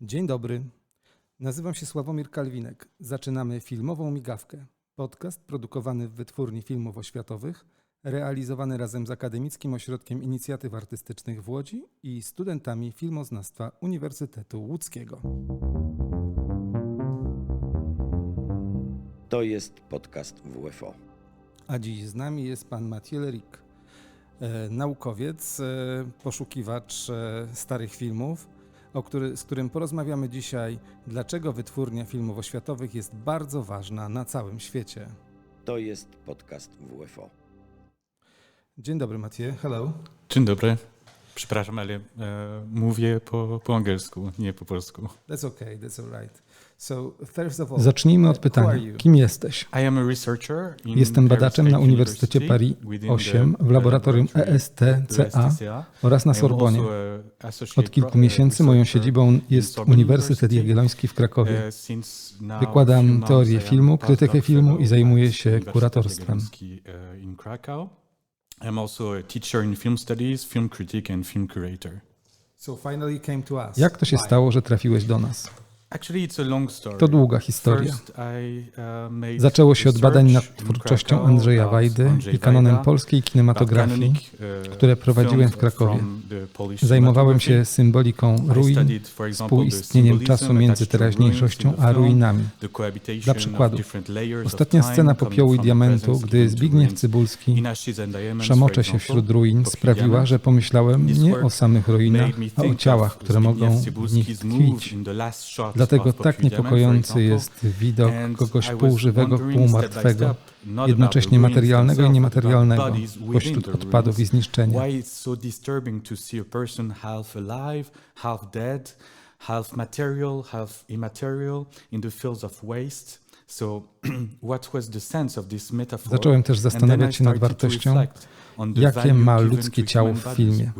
Dzień dobry. Nazywam się Sławomir Kalwinek. Zaczynamy filmową migawkę. Podcast produkowany w Wytwórni Filmów Oświatowych, realizowany razem z Akademickim Ośrodkiem Inicjatyw Artystycznych w Łodzi i studentami filmoznawstwa Uniwersytetu Łódzkiego. To jest podcast WFO. A dziś z nami jest pan Mathieu Lerik, e, naukowiec, e, poszukiwacz e, starych filmów, o który, z którym porozmawiamy dzisiaj, dlaczego wytwórnia filmów oświatowych jest bardzo ważna na całym świecie. To jest podcast WFO. Dzień dobry, Mathieu. Hello. Dzień dobry. Przepraszam, ale e, mówię po, po angielsku, nie po polsku. That's okay, that's all Zacznijmy od pytania. Kim jesteś? Jestem badaczem na Uniwersytecie Paris within 8 the, w laboratorium ESTCA ESTCA. oraz na Sorbonie. Od kilku miesięcy moją siedzibą jest Uniwersytet. Jagielloński w Krakowie. E, Wykładam teorię filmu, krytykę filmu i zajmuję się kuratorstwem. E, in Krakow. I'm also a teacher in film studies, film critic and film curator. So finally came to us. Jak to się stało, że trafiłeś do nas? To długa historia. Uh, Zaczęło się od badań nad twórczością Andrzeja Wajdy i kanonem polskiej kinematografii. uh, które prowadziłem w Krakowie. Zajmowałem się symboliką ruin, współistnieniem czasu między teraźniejszością a ruinami. Dla przykładu, Ostatnia scena Popiołu i Diamentu, gdy Zbigniew. Cybulski szamocze się wśród ruin sprawiła, że pomyślałem nie o samych ruinach, a o ciałach, które mogą w nich tkwić. Dlatego tak niepokojący jest widok kogoś półżywego, półmartwego, jednocześnie materialnego i niematerialnego, pośród odpadów i zniszczenia. Half material, half immaterial in the fields of waste. Zacząłem też zastanawiać się nad wartością, jakie ma ludzkie ciało w filmie.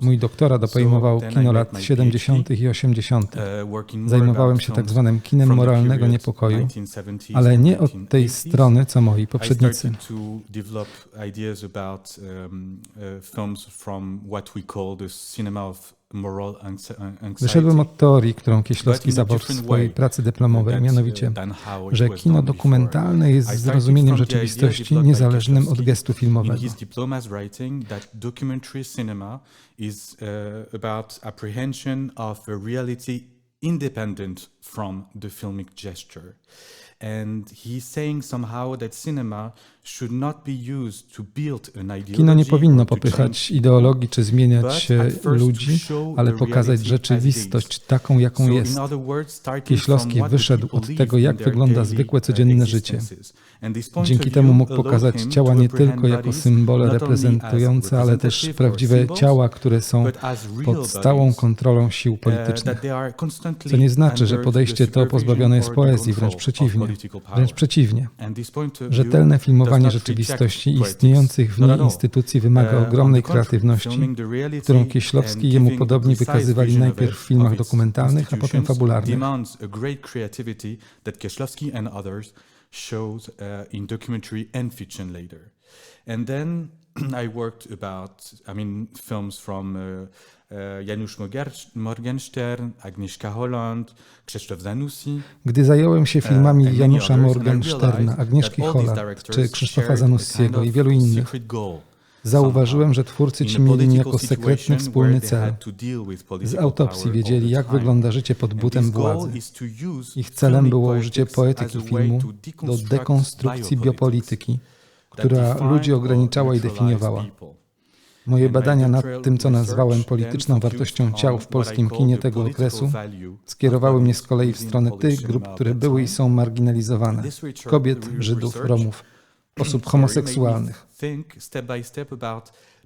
Mój doktorat I kino lat my 70. i 80. Uh, Zajmowałem się tak zwanym kinem moralnego niepokoju, 1970s ale nie od tej 1980s. strony, co moi poprzednicy. Wyszedłem od teorii, którą Kieślowski zawarł w swojej pracy dyplomowej, mianowicie, że kino dokumentalne jest zrozumieniem rzeczywistości niezależnym od gestu filmowego. uh, independent from the filmic gesture. And he's saying somehow that cinema should not be used to build an ideology Kino nie powinno popychać ideologii czy zmieniać to ludzi, ale pokazać rzeczywistość is. taką, jaką jest. Kieślowski wyszedł od tego, jak wygląda zwykłe, codzienne życie. Dzięki temu mógł pokazać ciała nie tylko jako symbole reprezentujące, ale też prawdziwe ciała, które są pod stałą kontrolą sił uh, politycznych. Co nie znaczy, że under podejście to pozbawione jest poezji, wręcz przeciwnie. Wręcz przeciwnie. Rzetelne filmowanie rzeczywistości istniejących w niej instytucji wymaga ogromnej kreatywności, którą Kieślowski i jemu podobni wykazywali najpierw w filmach dokumentalnych, a potem fabularnych. shows uh, in documentary and fiction later. And then I worked about, I mean, films from uh, Janusz Morger- Morgenstern, Agnieszka Holland, Krzysztof Zanussi. Gdy zająłem się uh, filmami Janusza Morgensterna, Agnieszki Holland czy Krzysztofa Zanussiego i wielu innych, zauważyłem, że twórcy ci mieli niejako sekretny wspólny cel. Z autopsji wiedzieli, jak wygląda życie pod butem władzy. Ich celem było użycie poetyki filmu do dekonstrukcji biopolityki, która ludzi ograniczała i definiowała. Moje badania nad tym, co nazwałem polityczną wartością ciał w polskim kinie tego okresu, skierowały mnie z kolei w stronę tych grup, które były i są marginalizowane. Kobiet, Żydów, Romów, osób homoseksualnych.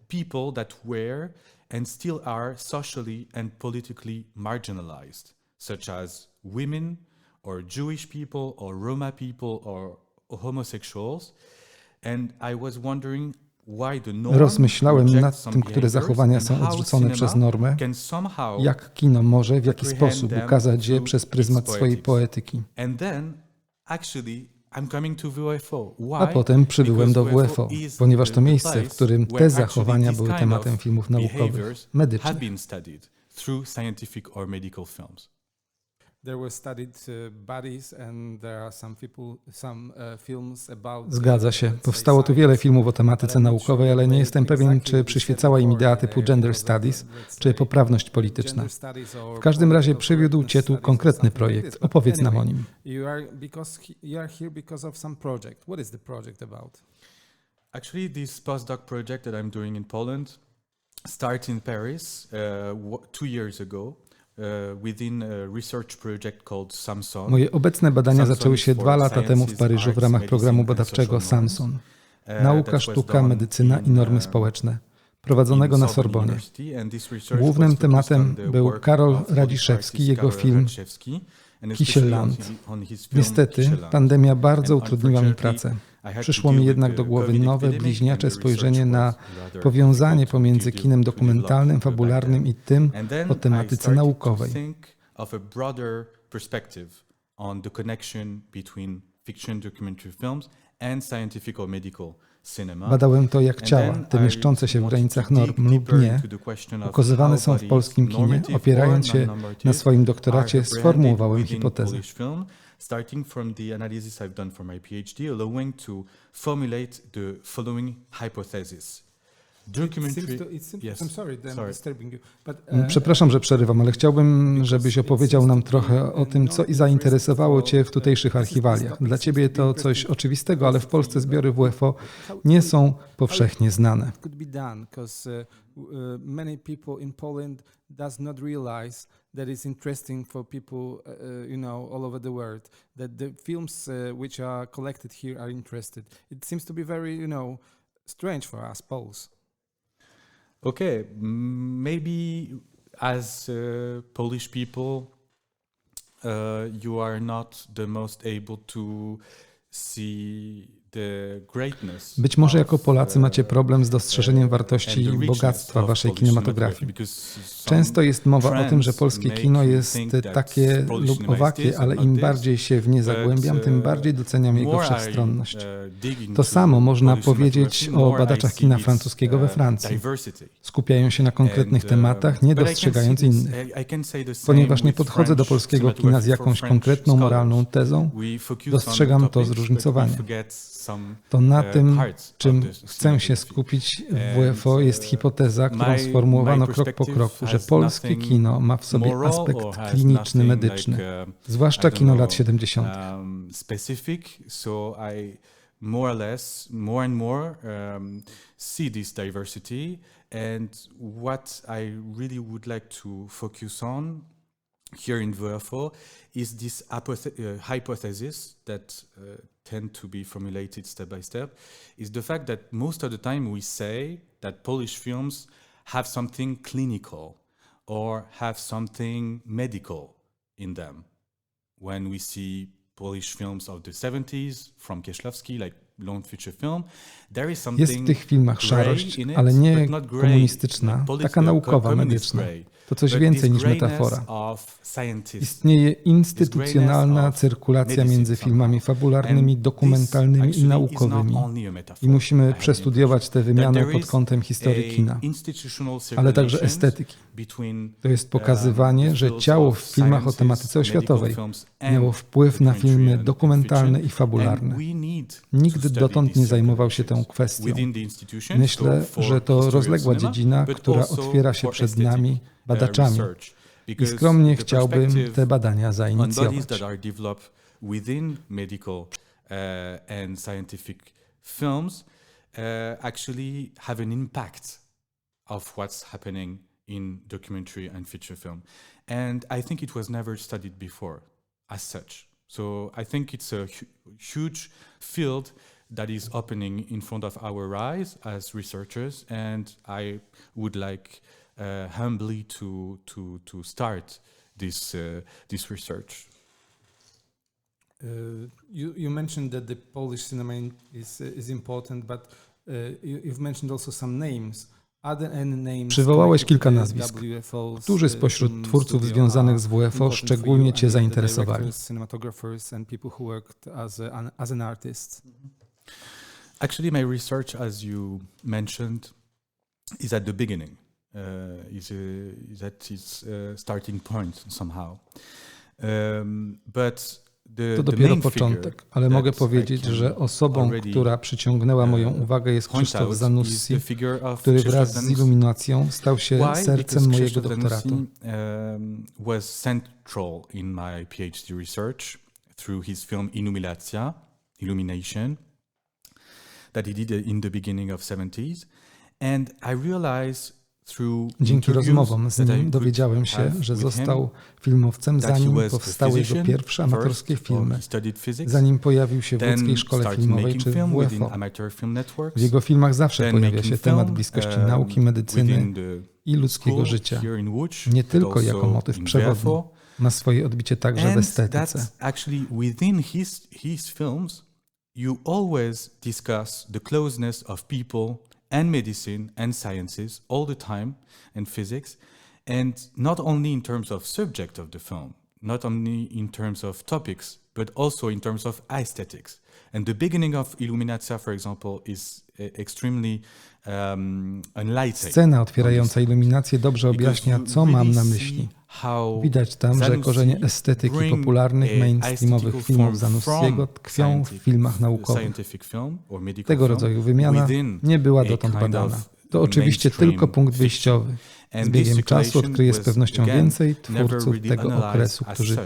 People that were and still are socially and politically marginalized, such as women or Jewish people or Roma people or homosexuals. And I was wondering Rozmyślałem nad tym, które zachowania są odrzucone przez normę, jak kino może w jaki sposób ukazać je przez pryzmat swojej poetyki. A potem przybyłem do WFO, ponieważ to miejsce, w którym te zachowania były tematem filmów naukowych, medycznych. There were studied uh, bodies and there are some people, some uh, films about. Zgadza się. Powstało tu wiele filmów o tematyce naukowej, ale nie jestem pewien, czy przyświecała im idea typu gender studies, czy poprawność polityczna. W każdym razie przywiódł Cię tu konkretny projekt. Opowiedz nam o nim. You are because you are here because of some project. What is the project about? Actually, this postdoc project that I'm doing in Poland started in Paris uh, two years ago Samson. Moje obecne badania zaczęły się dwa lata temu w Paryżu w ramach programu badawczego. Samson. Uh, Nauka, sztuka, medycyna i normy uh, społeczne, prowadzonego na Sorbonie. Głównym tematem był Karol Radziszewski, jego film Kisieland. Niestety, pandemia bardzo utrudniła mi pracę. Przyszło mi jednak do głowy nowe, bliźniacze spojrzenie na powiązanie pomiędzy kinem dokumentalnym, fabularnym i tym o tematyce naukowej. on the connection between fiction documentary films and scientific or medical. Badałem to jak ciała, te mieszczące się w granicach norm lub nie, ukazywane są w polskim kinie, opierając się na swoim doktoracie sformułowałem hipotezę. Starting from the analysis I've done for my PhD, allowing to formulate the following hypothesis. Documentary. To- it seems- Yes. I'm sorry, that I'm Sorry. disturbing you, but, Mm, uh, Przepraszam, że przerywam, ale chciałbym, żebyś opowiedział nam trochę o tym, co i zainteresowało Cię w tutejszych archiwaliach. Dla Ciebie to coś oczywistego, ale w Polsce zbiory WFO nie są powszechnie znane. it could be done because uh, w- uh, many people in Poland does not realize that it's interesting for people, uh, you know, all over the world. That the films uh, which are collected here are interested. It seems to be very, you know, strange for us Poles. Okay, maybe as uh, Polish people, uh, you are not the most able to see. Być może jako Polacy macie uh, problem z dostrzeżeniem wartości i bogactwa waszej kinematografii. Często jest mowa o tym, że polskie kino jest takie lub owakie, ale im bardziej się w nie zagłębiam, tym uh, bardziej doceniam jego wszechstronność. into To samo można powiedzieć o badaczach kina francuskiego we Francji. Skupiają się na konkretnych tematach, nie dostrzegając innych. Ponieważ nie podchodzę do polskiego kina z jakąś konkretną moralną tezą, dostrzegam to zróżnicowanie. To na uh, tym, czym chcę się skupić w And, WFO, jest hipoteza, którą sformułowano krok po kroku, że polskie kino ma w sobie aspekt kliniczny, medyczny, uh, zwłaszcza kino lat know, 70. um, more or less, more and more, um, see this diversity. And what I really would like to focus on here in VFO is this uh, hypothesis that uh, tend to be formulated step by step is the fact that most of the time we say that Polish films have something clinical or have something medical in them when we see Polish films of the 70s from Kieślowski, like long feature film, there is something Jest w tych filmach szarość, it, ale nie komunistyczna, taka naukowa, medyczna. grey, To coś więcej niż metafora. Istnieje instytucjonalna cyrkulacja między filmami fabularnymi, dokumentalnymi i naukowymi. I musimy przestudiować tę wymianę pod kątem is historii kina, ale także estetyki. To jest um, pokazywanie, że ciało w filmach o tematyce oświatowej miało wpływ na filmy dokumentalne i fabularne. Nikt dotąd nie zajmował się tą kwestią. Myślę, że to rozległa dziedzina, która otwiera się przed nami, badaczami. I Because skromnie the chciałbym te badania zainicjować. that are developed within medical and scientific films uh, actually have an impact of what's happening in documentary and feature film. And I think it was never studied before as such. So I think it's a hu- huge field that is opening in front of our eyes as researchers, and I would like humbly to to to start this uh, this research. Uh, you, you mentioned that the Polish cinema in- is, is important, but uh, you, you've mentioned also some names. Przywołałeś kilka nazwisk. WFO's, Którzy uh, spośród twórców związanych z WFO szczególnie Cię zainteresowali? directors, cinematographers and people who worked as, a, an, as an artist. Actually, my research, as you mentioned, is at the beginning. Uh, is, uh, is at its uh, starting point somehow. Um, but the, To dopiero początek, ale mogę powiedzieć, że osobą, która przyciągnęła moją uwagę jest Krzysztof Zanussi, który wraz z iluminacją stał się sercem mojego doktoratu. Um, was central in my PhD research through his film Illuminatia, Illumination, that he did in the beginning of 70s. And I realized Dzięki rozmowom z nim dowiedziałem się, że został filmowcem, zanim powstały jego pierwsze amatorskie filmy, zanim pojawił się w łódzkiej szkole filmowej czy w UFO. W jego filmach zawsze pojawia się temat bliskości um, nauki, medycyny i ludzkiego życia. Nie tylko jako motyw przewodni. Ma swoje odbicie także w estetyce. you always discuss the closeness of people and medicine and sciences all the time and physics, and not only in terms of subject of the film, not only in terms of topics, but also in terms of aesthetics. And the beginning of Illuminatia, for example, is uh, extremely um. Scena otwierająca iluminację dobrze objaśnia, co mam na myśli. Widać tam, że korzenie estetyki popularnych, mainstreamowych filmów Zanussiego tkwią w filmach naukowych. Tego rodzaju wymiana nie była dotąd badana. To oczywiście tylko punkt wyjściowy. Z biegiem czasu odkryje z pewnością więcej twórców tego okresu, którzy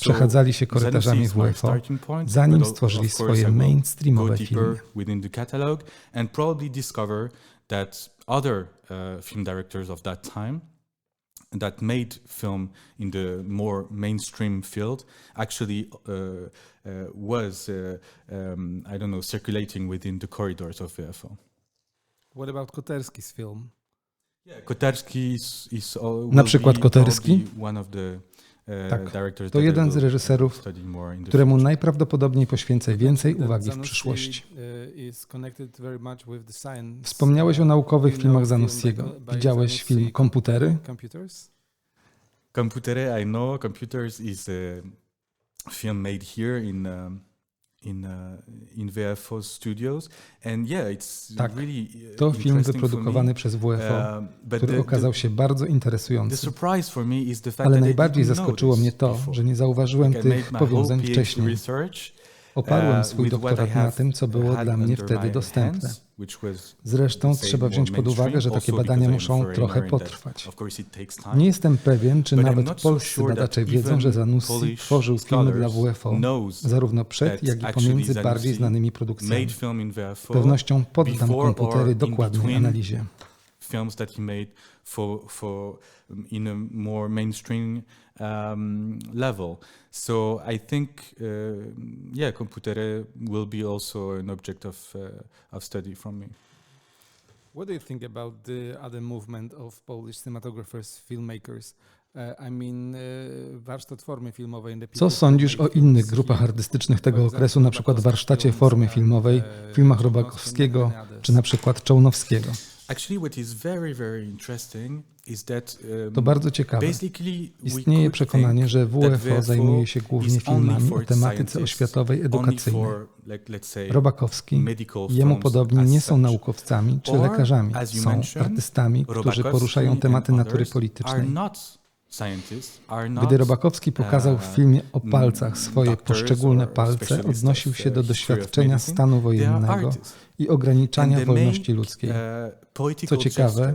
przechadzali się korytarzami Zanussi is w my UFO, starting point, zanim stworzyli swoje mainstreamowe filmy. within the catalog and probably discover that other uh, film directors of that time that made film in the more mainstream field actually uh, uh, was, uh, um, I don't know, circulating within the corridors of VFO. What about Koterski's film? Koterski is, is all, Na przykład be Koterski? one of the, Tak. directors To jeden z reżyserów, któremu najprawdopodobniej poświęcę więcej uwagi w przyszłości. science. Wspomniałeś o naukowych You filmach Zanussiego. Widziałeś film Komputery? Computere, I know. Computers is a film made here in um, in uh, in VFO studios, and yeah, it's Tak. really uh, To film wyprodukowany przez WFO, Um, but który the, okazał the, się bardzo interesujący. surprise for me is the fact Ale najbardziej zaskoczyło mnie to, że nie zauważyłem tych powiązań wcześniej. research, Oparłem uh, swój doktorat na tym, co było dla mnie wtedy dostępne. Zresztą trzeba wziąć pod uwagę, że takie badania muszą trochę that, potrwać. Nie jestem pewien, czy nawet polscy badacze wiedzą, że Zanussi tworzył filmy dla WFO, zarówno przed, jak i pomiędzy bardziej znanymi produkcjami. Z pewnością poddam komputery dokładnej analizie. films that he made for for um, in a more mainstream um, level. So I think, uh, yeah, Computere will be also an object of uh, of study from me. What do you think about the other movement of Polish cinematographers, filmmakers? Uh, I mean, uh, warsztat formy filmowej. Co sądzisz o innych grupach artystycznych For tego okresu, na przykład warsztacie films formy and, filmowej, uh, filmach Czarnowski Robakowskiego, czy na przykład Czołnowskiego? Um, To bardzo ciekawe. Istnieje przekonanie, że WFO zajmuje się głównie filmami o tematyce oświatowej, edukacyjnej. Robakowski i jemu films podobni as nie są naukowcami czy lekarzami. Są artystami, którzy poruszają tematy natury politycznej. Gdy Robakowski pokazał w uh, filmie o palcach swoje poszczególne palce, odnosił się do doświadczenia stanu wojennego. I ograniczania wolności ludzkiej. uh, Co ciekawe,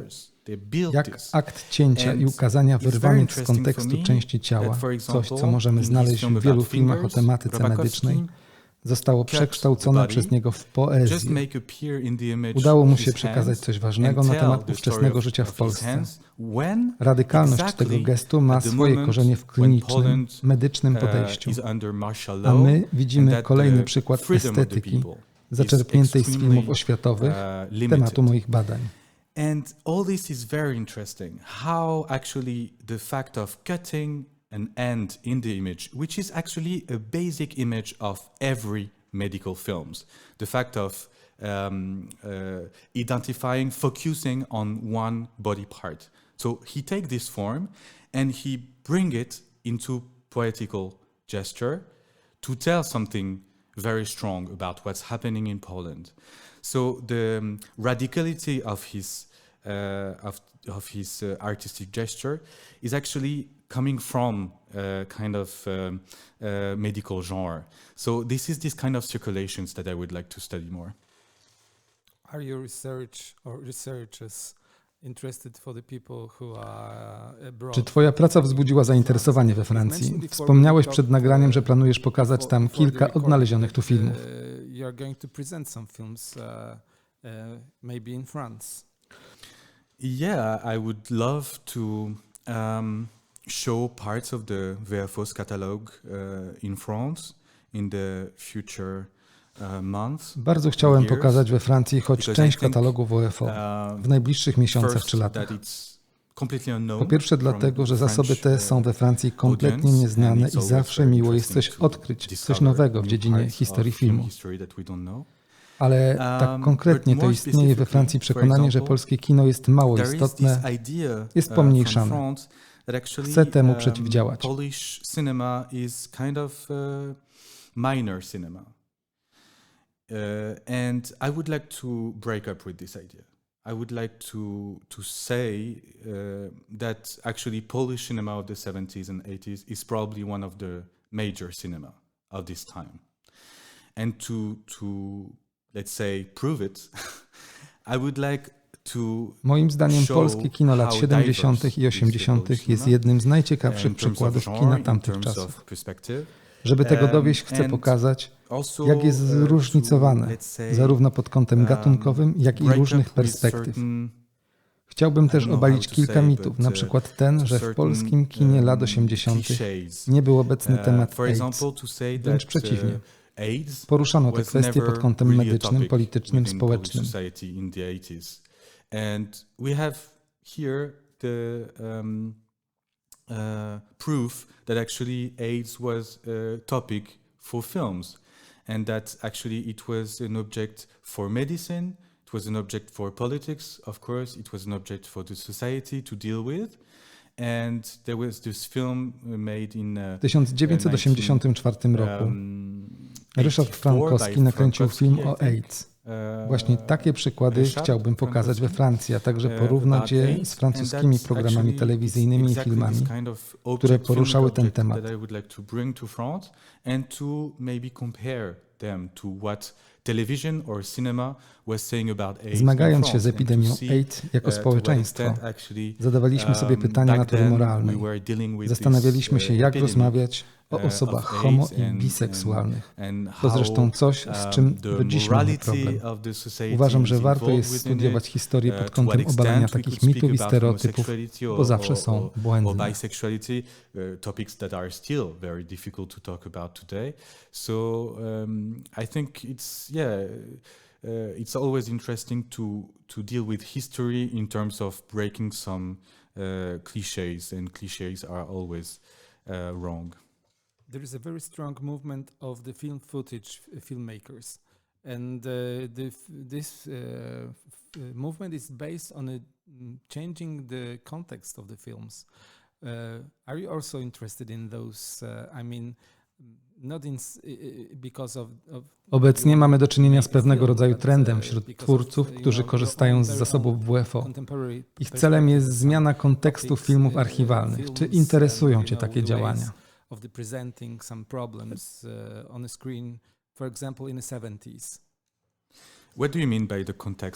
Jak akt cięcia i ukazania wyrwanych z kontekstu części ciała, coś co możemy znaleźć w wielu filmach o tematyce medycznej, zostało przekształcone przez niego w poezję. Udało mu się przekazać coś ważnego na temat ówczesnego życia w Polsce. Radykalność tego gestu ma swoje korzenie w klinicznym, medycznym uh, podejściu. A my widzimy kolejny the przykład estetyki zaczerpniętej z filmów oświatowych, tematu moich badań. And all this is very interesting. How actually the fact of cutting an end in the image, which is actually a basic image of every medical films, the fact of um, uh, identifying, focusing on one body part. So he take this form and he bring it into poetical gesture to tell something very strong about what's happening in Poland. So the um, radicality of his uh, of, of his uh, artistic gesture is actually coming from uh, kind of um, uh, medical genre. So this is this kind of circulations that I would like to study more. Are your research or researchers Czy Twoja praca wzbudziła zainteresowanie we Francji? Wspomniałeś przed nagraniem, że planujesz pokazać tam kilka odnalezionych tu filmów. Uh, uh, uh. Yeah, I would love to um, show parts of the VFO's catalog uh, in France in the future. Bardzo chciałem pokazać we Francji choć część katalogu WFO Um, w najbliższych miesiącach czy latach. Po pierwsze dlatego, że zasoby te uh, są we Francji kompletnie nieznane i zawsze miło jest coś odkryć, coś nowego w dziedzinie historii filmu. Ale Um, tak konkretnie but to istnieje we Francji przekonanie, że polskie kino jest mało istotne. idea jest uh, pomniejszane. Chce temu um, przeciwdziałać. Polish cinema is kind of uh, minor cinema. Uh, and I would like to break up with this idea. I would like to to say uh, that actually Polish cinema of the 70s and 80s is probably one of the major cinema of this time. And to to let's say prove it, I would like to Moim zdaniem polskie kino lat how 70. diverse i 80. Jest jednym z najciekawszych in terms of przykładów kina in tamtych czasów. Żeby tego Um, dowieść, chcę pokazać, jak jest uh, zróżnicowane, zarówno pod kątem um, gatunkowym, jak i różnych perspektyw. Chciałbym też obalić kilka mitów, na uh, przykład ten, że w polskim kinie lat um, 80. clichés. nie był obecny Uh, temat AIDS. Wręcz przeciwnie. Poruszano te kwestie pod kątem medycznym, politycznym, społecznym. society in the 80s. And we have here the um, uh, proof that actually AIDS was a topic for films and that actually it was an object for medicine, it was an object for politics, of course, it was an object for the society to deal with. And there was this film made in uh, W 1984 roku um, Ryszard 84 Frankowski nakręcił film o. AIDS. Uh, Właśnie takie przykłady chciałbym pokazać we? Francji, a także uh, porównać je z francuskimi programami telewizyjnymi i filmami. które poruszały ten temat. Zmagając się z epidemią AIDS jako uh, społeczeństwo, zadawaliśmy sobie um, pytania natury moralnej. Zastanawialiśmy uh, się, jak epidemic, rozmawiać o uh, osobach homo i biseksualnych. and To zresztą coś, z um, czym do dziś mamy problem. Uważam, że warto jest studiować historię uh, pod kątem obalania takich mitów i stereotypów, bo zawsze są błędne. uh. So um, I think it's yeah, uh, it's always interesting to to deal with history in terms of breaking some uh, cliches, and cliches are always uh, wrong. There is a very strong movement of the film footage filmmakers, and uh, the, this uh, uh, movement is based on a, mm, changing the context of the films. Uh, are you also interested in those? Uh, I mean, because of, of Obecnie mamy do czynienia z a pewnego rodzaju trendem wśród twórców, którzy korzystają z zasobów WFO. Ich celem jest zmiana kontekstu filmów archiwalnych. Czy interesują Cię takie działania? of the presenting some problems on the screen, for example, in the 70s. What do you mean by the context?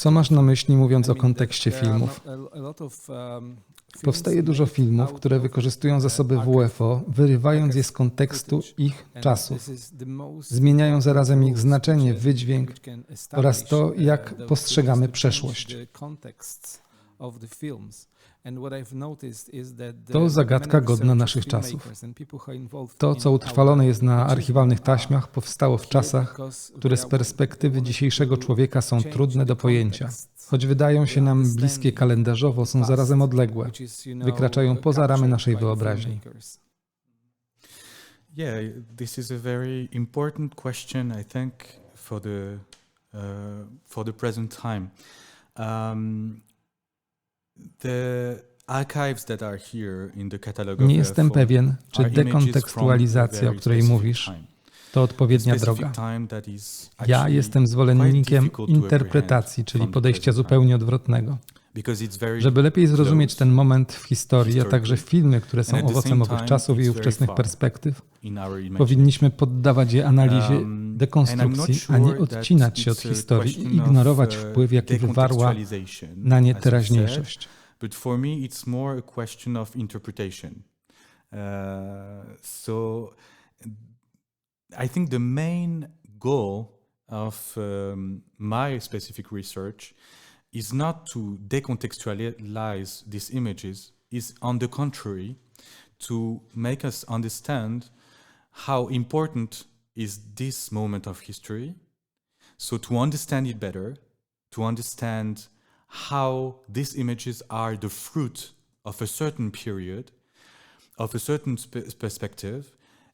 Co masz na myśli mówiąc o mean, kontekście filmów? a- a lot of, um, Powstaje dużo filmów, które wykorzystują zasoby WFO, wyrywając je z kontekstu ich czasów. Zmieniają zarazem ich znaczenie, wydźwięk oraz to, uh, jak postrzegamy przeszłość. The context of the films. And what I've noticed is that To the zagadka godna naszych czasów. filmmakers and people who are involved To, co utrwalone jest na archiwalnych taśmach, powstało w czasach, które z are perspektywy dzisiejszego to człowieka są trudne do pojęcia. Choć wydają się nam bliskie kalendarzowo, są zarazem odległe. wykraczają poza ramy naszej wyobraźni. filmmakers. Yeah, this is a very important question, I think, for the uh, for the present time. Um, Nie jestem pewien, czy dekontekstualizacja, o której mówisz, to odpowiednia droga. Ja jestem zwolennikiem interpretacji, czyli podejścia zupełnie odwrotnego. Żeby lepiej zrozumieć ten moment w historii, a także filmy, które są owocem owych czasów i ówczesnych perspektyw, powinniśmy poddawać je analizie, Um, dekonstrukcji, a nie odcinać się od historii i ignorować uh, wpływ, jaki wywarła na nie teraźniejszość. But for me, it's more a question of interpretation. So I think the main goal of my specific research is not to decontextualize these images, is on the contrary, to make us understand how important is this moment of history. So to understand it better, to understand how these images are the fruit of a certain period, of a certain sp- perspective,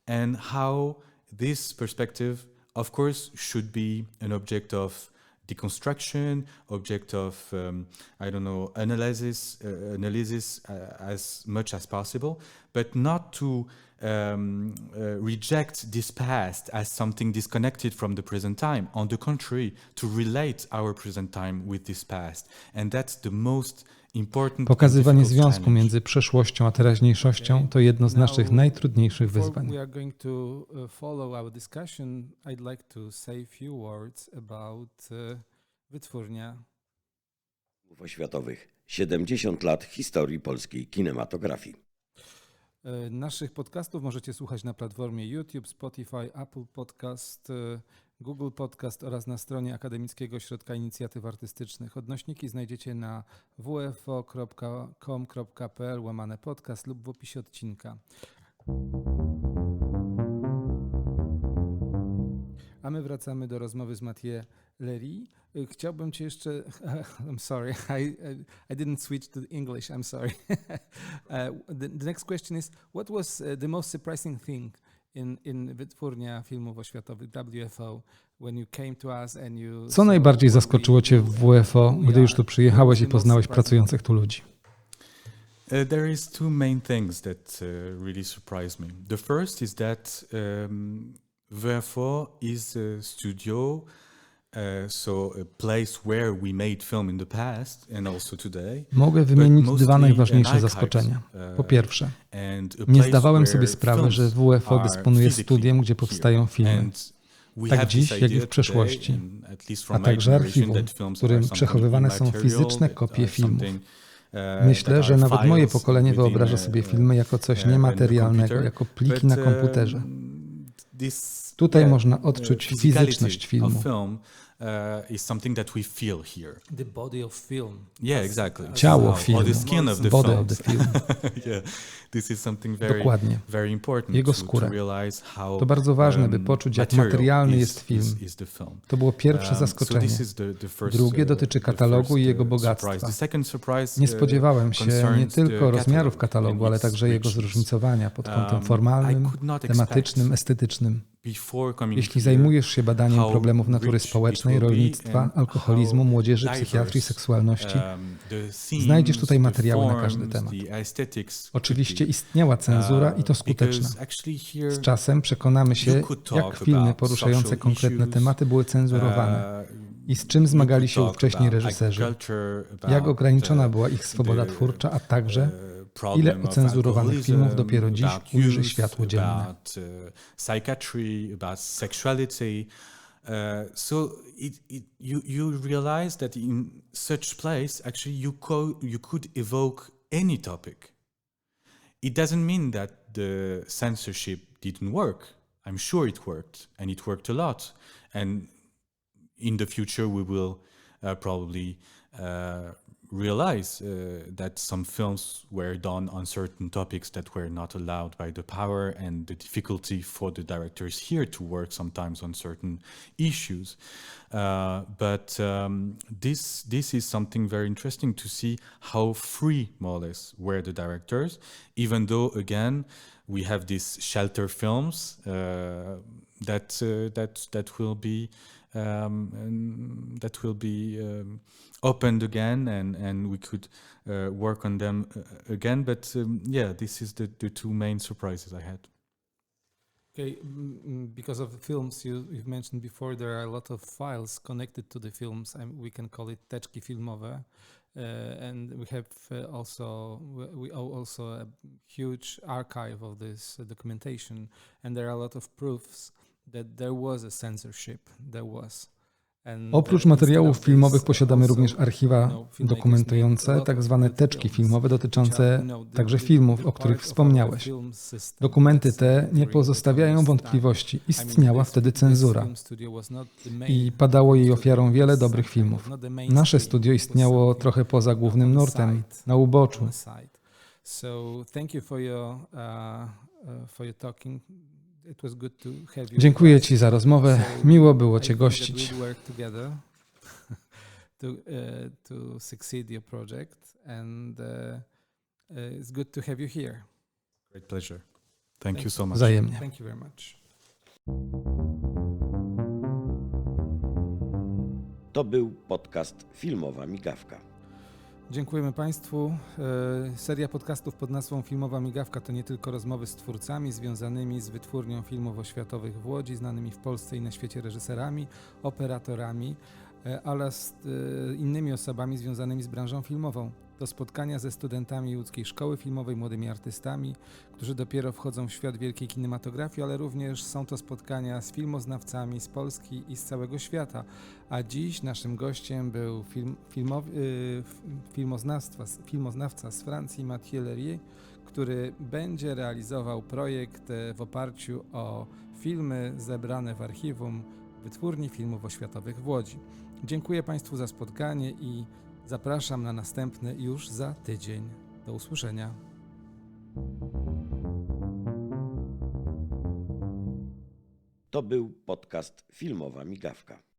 and how this perspective, of course, should be an object of deconstruction, object of um, I don't know analysis, uh, analysis uh, as much as possible, but not to um, uh, reject this past as something disconnected from the present time. On the contrary, to relate our present time with this past, and that's the most Pokazywanie związku między przeszłością a teraźniejszością to jedno z naszych najtrudniejszych wyzwań. uh, follow our discussion, I'd like to say a few words about uh, wytwórnia. Filmów oświatowych. 70 lat historii polskiej kinematografii. E, Naszych podcastów możecie słuchać na platformie YouTube, Spotify, Apple Podcast, e, Google Podcast oraz na stronie Akademickiego Ośrodka Inicjatyw Artystycznych. Odnośniki znajdziecie na wfo.com.pl łamane podcast lub w opisie odcinka. A my wracamy do rozmowy z Mathieu Lery. Chciałbym Cię jeszcze. I'm sorry, I, I, didn't switch to English. I'm sorry. uh, the, the next question is What was uh, the most surprising thing in, in Wytwórnia Filmów Oświatowych, WFO, when you came to us and you. Co najbardziej zaskoczyło Cię w WFO, gdy już tu przyjechałeś i poznałeś pracujących tu ludzi? Uh, there is two main things that uh, really surprised me. The first is that um, VFO is a studio, uh, so a place where we made film in the past and also today. Mogę wymienić dwa najważniejsze zaskoczenia. uh, Po pierwsze, nie zdawałem sobie sprawy, że WFO dysponuje studiem, gdzie powstają filmy. Tak dziś, jak i w przeszłości. a także archiwum, w którym przechowywane są fizyczne kopie filmów. uh, Myślę, że nawet moje pokolenie wyobraża sobie a- filmy jako coś niematerialnego, jako pliki na um, komputerze. Tutaj można odczuć fizyczność filmu. Uh, is something that we feel here. The body of film. Yeah, exactly. Ciało Or the filmu. skin of the Body of the film. yeah, this is something very, Dokładnie. very important Jego to, to realize how To bardzo ważne, by um, poczuć, jak material materialny is- jest film. is- is the film. To było pierwsze Um, so zaskoczenie. this is the- the first, Drugie uh, dotyczy the katalogu i jego uh, bogactwa. surprise. The second surprise, Nie uh, spodziewałem się nie tylko rozmiarów katalogu, ale także jego zróżnicowania pod kątem Um, I formalnym, tematycznym, estetycznym. Jeśli zajmujesz się badaniem problemów natury społecznej, be rolnictwa, alkoholizmu, młodzieży, psychiatrii, seksualności, um, Znajdziesz tutaj materiały na każdy temat. oczywiście istniała cenzura i to Uh, skuteczna. Z czasem przekonamy się, jak filmy poruszające konkretne tematy były cenzurowane uh, i z czym zmagali się ówcześni reżyserzy. Jak ograniczona uh, była ich swoboda twórcza, a także uh, ile ocenzurowanych filmów dopiero dziś ujrzy światło dzienne. Uh, so it, it, you, you realize that in such place, actually, you, co- you could evoke any topic. It doesn't mean that the censorship didn't work. I'm sure it worked, and it worked a lot. And in the future, we will uh, probably uh, realize uh, that some films were done on certain topics that were not allowed by the power and the difficulty for the directors here to work sometimes on certain issues. Uh, but um, this this is something very interesting to see how free, more or less, were the directors, even though again we have these shelter films uh, that uh, that that will be um, and that will be um, opened again, and and we could uh, work on them uh, again. But um, yeah, this is the the two main surprises I had. Okay, because of the films you, you've mentioned before, there are a lot of files connected to the films. and we can call it teczki filmowe. Uh, and we have uh, also we- we owe also a huge archive of this uh, documentation, and there are a lot of proofs that there was a censorship. There was. And, Oprócz materiałów filmowych posiadamy również archiwa dokumentujące tak zwane teczki filmowe dotyczące także filmów, o których wspomniałeś. Dokumenty te nie pozostawiają wątpliwości. Istniała wtedy cenzura i padało jej ofiarą wiele dobrych filmów. Nasze studio istniało trochę poza głównym nurtem, na uboczu. So thank you for your uh, uh, for your talking. Dziękuję. Ci za rozmowę. Miło było Cię gościć. uh, to succeed your project, and it's good to have you here. Great pleasure. Thank you so much. Wzajemnie. Thank you very much. To był podcast Filmowa Migawka. Dziękujemy Państwu. E, Seria podcastów pod nazwą Filmowa Migawka to nie tylko rozmowy z twórcami związanymi z wytwórnią filmów oświatowych w Łodzi, znanymi w Polsce i na świecie reżyserami, operatorami, ale z e, innymi osobami związanymi z branżą filmową. To spotkania ze studentami łódzkiej szkoły filmowej, młodymi artystami, którzy dopiero wchodzą w świat wielkiej kinematografii, ale również są to spotkania z filmoznawcami z Polski i z całego świata. A dziś naszym gościem był film, filmowy, y, f- filmoznawstwa, filmoznawca z Francji, Mathieu Lerie, który będzie realizował projekt e, w oparciu o filmy zebrane w archiwum Wytwórni Filmów Oświatowych w Łodzi. Dziękuję Państwu za spotkanie i zapraszam na następny już za tydzień. Do usłyszenia. To był podcast Filmowa Migawka.